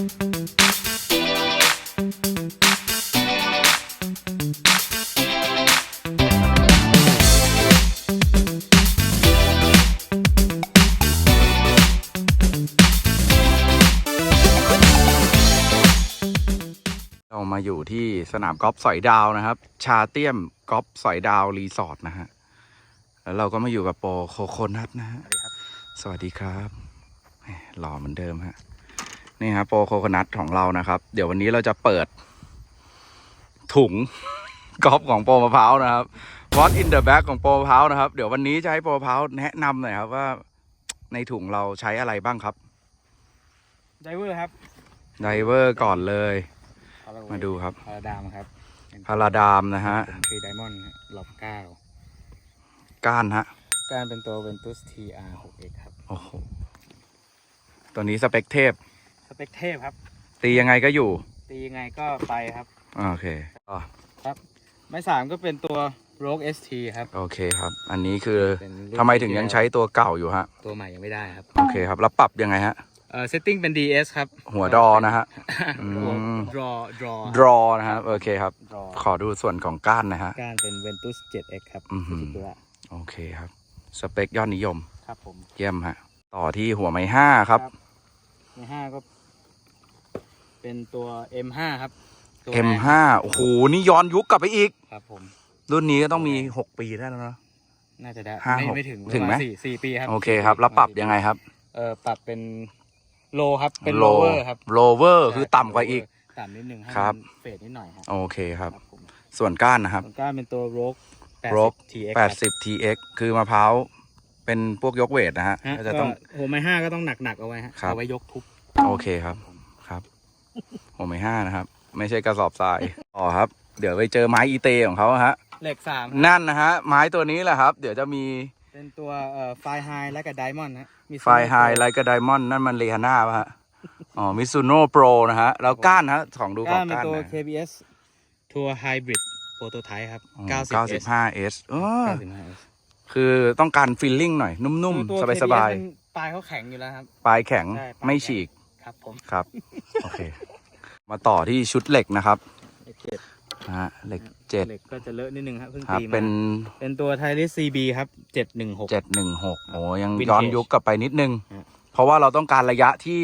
เรามาอยู่ที่สนามกอล์ฟสอยดาวนะครับ ชาเตี้ยมกอล์ฟสอยดาวรีสอร์ทนะฮะ แล้วเราก็มาอยู่กับโปโคโคนัทนะฮะ สวัสดีครับ หล่อเหมือนเดิมฮะ นี่ครับโปรโคโคนัทของเรานะครับ เดี๋ยววันนี้เราจะเปิด ถุงกอล์ฟของโปรมะพร้าวนะครับ What in the bag ของโปรมะพร้าวนะครับ เดี๋ยววันนี้จะให้โปรมะพร้าวแนะนำหน่อยครับว่า ในถุงเราใช้อะไรบ้างครับไดเวอร์ครับไดเวอร์ก่อนเลย มาดูครับพาราดามครับพาราดามนะฮะผมคือไดมอนด์หลบเก้าก้านฮะการเป็นตัว Ventus TR 6X ครับโอ้โหตัวนี้สเปคเทพ สเปกเทพครับ ตียังไงก็อยู่ ตียังไงก็ไปครับ โอเคอ๋อไม้สามก็เป็นตัว Rogue ST ครับ โอเคครับ อันนี้คือเป็นรุ่น ทำไมถึงยังใช้ตัวเก่าอยู่ฮะ ตัวใหม่ยังไม่ได้ครับ โอเคครับ แล้วปรับยังไงฮะ เอ่อ setting เป็น DS ครับ หัวดอนะฮะ อืม draw draw draw นะครับ โอเคครับ draw ขอดูส่วนของก้านนะฮะ การเป็น Ventus 7X ครับอือหือ ตัวโอเคครับ สเปคยอดนิยม ครับผม เยี่ยมฮะ ต่อที่หัวไม้ห้าครับในห้าก็ เป็นตัว M5 ครับตัว M5 โอ้โหนี่ย้อนยุคกลับไปอีก ครับผม รุ่นนี้ก็ต้องมี 6 ปีได้แล้วเนอะ น่าจะได้ห้าไม่หกไม่ถึงถึงไหม ประาณสี่สี่ปีครับโอเคครับ แล้วปรับยังไงครับเออปรับเป็นโลครับ เป็นโล lower ครับโลเวอร์คือต่ำกว่าอีก ต่ำนิดนึงให้ครับ มันเฟดนิดหน่อยครับโอเคครับ ผมส่วนก้านนะครับส่วนก้านเป็นตัว Rogue 80 Rogue TX ครับ80 TX คือมะพร้าวเป็นพวกยกเวทนะฮะฮะก็ก็จะต้องหัวไม้ห้าก็ต้องหนักๆเอาไว้ฮะครับ เอาไว้ยกทุบโอเคครับครับ หัวไม้ห้านะครับ ไม่ใช่กระสอบทรายอ๋อครับ เดี๋ยวไปเจอไม้อีเตของเขาฮะ เหล็กสามนั่นนะฮะ ไม้ตัวนี้แหละครับ เดี๋ยวจะมีเป็นตัวเอ่อไฟไฮและกับไดมอนด์ฮะมีไฟไฮไลท์กับไดมอนด์นั่นมันเรฮาน่าป่ะฮะ อ๋อมิซูโน่โปรนะฮะ แล้วก้านฮะของดูขอก้างนเป็นก้านตัวหน่อย KBS ทัวร์ไฮบริดโปรโตไทป์ครับอ๋อ 90S 95S เออ 95S คือต้องการฟีลลิ่งหน่อย นุ่มตัวๆสบาย KBS มันปลายเขาแข็งอยู่แล้วครับ ๆ ปลายแข็งใช่ปลายไม่แข็งฉีก ครับผมครับ โอเค มาต่อที่ชุดเหล็กนะครับเหล็กเจ็ดนะฮะเหล็กเจ็ดเหล็กก็จะเลอะนิดนึงครับเพิ่งครับตีมาเป็นเป็นตัวไทลิส CB ครับ716เจ็ดหนึ่งหกโอ้ยัง Vintage ย้อนยุคกลับไปนิดนึง ฮะ เพราะว่าเราต้องการระยะที่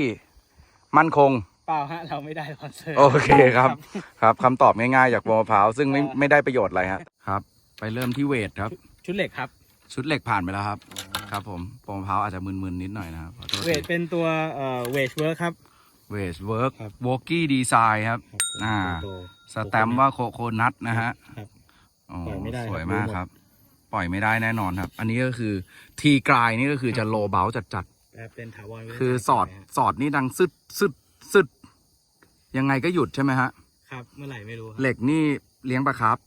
มั่นคง เปล่าฮะ เราไม่ได้สปอนเซอร์โอเคครับ ครับคำตอบง่ายๆจากโมะพร้าวซึ่งไม่ไม่ได้ประโยชน์อะไรฮะครับ ไปเริ่มที่เวทครับ ชุดเหล็กครับ ชุดเหล็กผ่านไปแล้วครับ ครับผมโปมะพร้าวอาจจะมึนๆนิดหน่อยนะครับขอโทษเวทเป็นตัวเอ่อเวทเวิร์คครับ เวทเวิร์กครับ วอกี้ดีไซน์ครับ อ่า ตัว สแตมป์ว่าโคโคนัทนะฮะครับโอ้ปล่อยไม่ได้สวยครับมากรู้หมดครับ ปล่อยไม่ได้แน่นอนครับ อันนี้ก็คือทีกลายนี่ก็คือจะโลเบลจัดแบบเป็นถาวรๆ คือสอดสอดนี่ดังซึดซึดซึดยังไงก็หยุดใช่ไหมฮะ ครับ เมื่อไหร่ไม่รู้ครับ เหล็กนี่เลี้ยงปลาครับ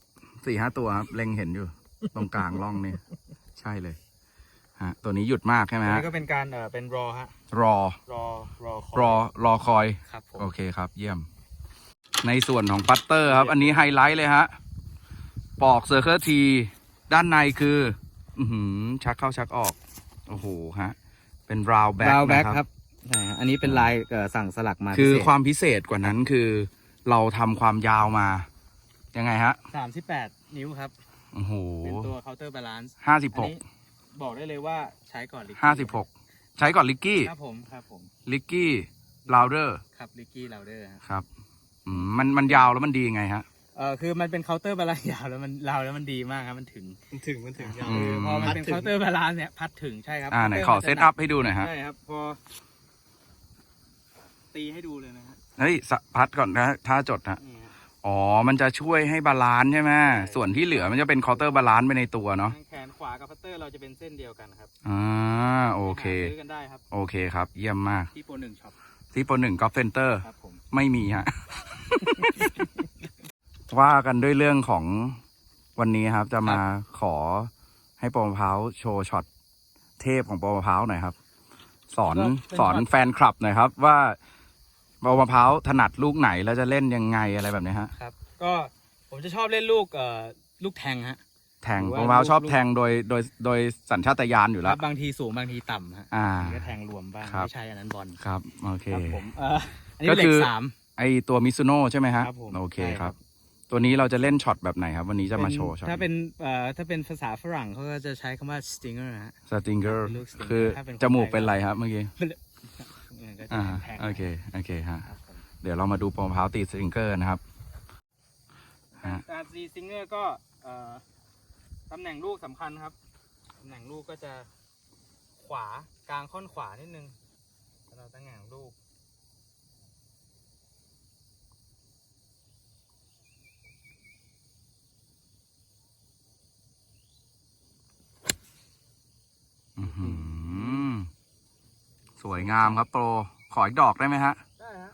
สี่ห้าตัวครับ เล็งเห็นอยู่ ตรงกลางร่องนี่ ใช่เลย ฮะตัวนี้หยุดมากใช่ไหมอันฮะนี้ก็เป็นการเอ่อเป็นรอฮะรอ รอรอคยรอรอคอย ครับผม โอเคครับ เยี่ยม ในส่วนของปัตเตอร์ครับ อันนี้ไฮไลท์เลยฮะ ปอกเซอร์เคิลที ด้านในคือ อือหือ ชักเข้าชักออก โอ้โหฮะ เป็นราวแบ็กบาวแบ็นะคคครัรับบใช่ฮะอันนี้เป็นลายเอ่อสั่งสลักมาคือพิเศษความพิเศษกว่านั้นคือ เราทำความยาวมา ยังไงฮะ สามสิบแปดนิ้วครับ โอ้โหเป็นตัวเคาน์เตอร์บาลานซ์ห้าสิบอันหกนี้ บอกได้เลยว่าใช้ก่อนลิกกี้ห้าสิบหกใช้ก่อนลิกกี้ครับผมครับผมลิกกี้ลาวเดอร์ครับลิกกี้เราเดอร์ฮะครับอืมมันมันยาวแล้วมันดีไงฮะเออคือมันเป็นเคาน์เตอร์บาลานซ์ยาวแล้วมันเราแล้วมันดีมากครับมันถึงมันถึงมันถึงยาวอืมพอมันเป็นเคาน์เตอร์บาลานซ์เนี่ยพัดถึงใช่ครับอ่าไหนขอคาน์เซตตร์อัพให้ดูหน่อยฮะใช่ครับพอตีให้ดูเลยนะฮะเฮ้ยสะพัดก่อนนะถ้าจดฮะนี่ฮะอ๋อ มันจะช่วยให้บาลานซ์ใช่ไหมส่วนที่เหลือมันจะเป็นเคาน์เตอร์บาลานซ์ไปในตัวเนาะทางแขนขวากับพัตเตอร์เราจะเป็นเส้นเดียวกันครับอ่าโอเคหาซื้อกันได้ครับโอเคครับ เยี่ยมมากที่โปรหนึ่งช็อปที่ปหนึ่งกอล์ฟเซ็นเตอร์ครับผมไม่มีฮะว่ากันด้วยเรื่องของวันนี้ครับ จะมาขอให้โปรมะพร้าวโชว์ช็อตเทพของโปรมะพร้าวหน่อยครับ สอนสอนแฟนคลับหน่อยครับ ว่าโปรมะพร้าวถนัดลูกไหนแล้วจะเล่นยังไงอะไรแบบนี้ฮะครับ ก็ผมจะชอบเล่นลูกเอ่อลูกแทงฮะ แทงหรือโปว่ารมะพร้าวชอบลูกแทงโดยโดยโดยสัญชาตญาณอยู่แล้ว บางทีสูงบางทีต่ำฮะอ่าก็แทงรวมบ้างครับไม่ใช่อันนั้นบอลครับโอเคครับผมเอ่ออันนี้เหล็ก็คืกอสามไอตัวมิซูโน่ใช่ไหมฮะครับผมโอเคใช่คครัรับบตัวนี้เราจะเล่นช็อตแบบไหนครับ วันนี้จะมาโชว์ช็อตถ้าเป็นเอ่อถ้าเป็นภาษาฝรั่งเขาก็จะใช้คำว่า stinger นะฮะสติงเกอร์เป็นลูก stinger คือถ้าเป็นคนจมูกไทยเป็นไรครับเมื่อกี้เนี่ยก็จะอ่าแทงๆโอเคโอเคฮะครับผมเดี๋ยวเรามาดูโปรมะพร้าวตีสติงเกอร์นะครับฮะการซีซิงเกอร์ก็เอ่อ ตำแหน่งลูกสำคัญครับ ตำแหน่งลูกก็จะขวากลางค่อนขวานิดนึงเราตำแหน่งลูกอื้อหือสวยงามครับโปร ขออีกดอกได้ไหมฮะ ได้ฮะ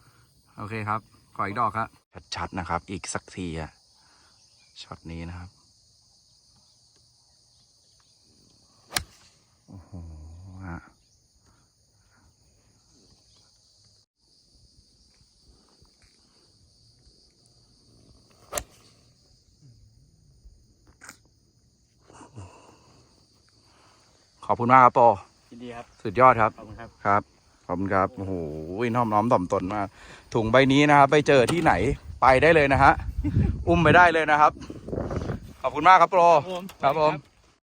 โอเคครับ ขออีกดอกครับชัดๆนะครับ อีกสักทีอะช็อตนี้นะครับ อ้โหฮะขอบคุณมากครับโปรยินดีครับสุดยอดครับ ขอบคุณครับ ครับ ขอบคุณครับ โอ้โหน้อมน้อมถ่อมตนมาก ถุงใบนี้นะครับ ไปเจอที่ไหน ไปได้เลยนะฮะ อุ้มไปได้เลยนะครับ ขอบคุณมากครับโปรผมครับผมสวัสดี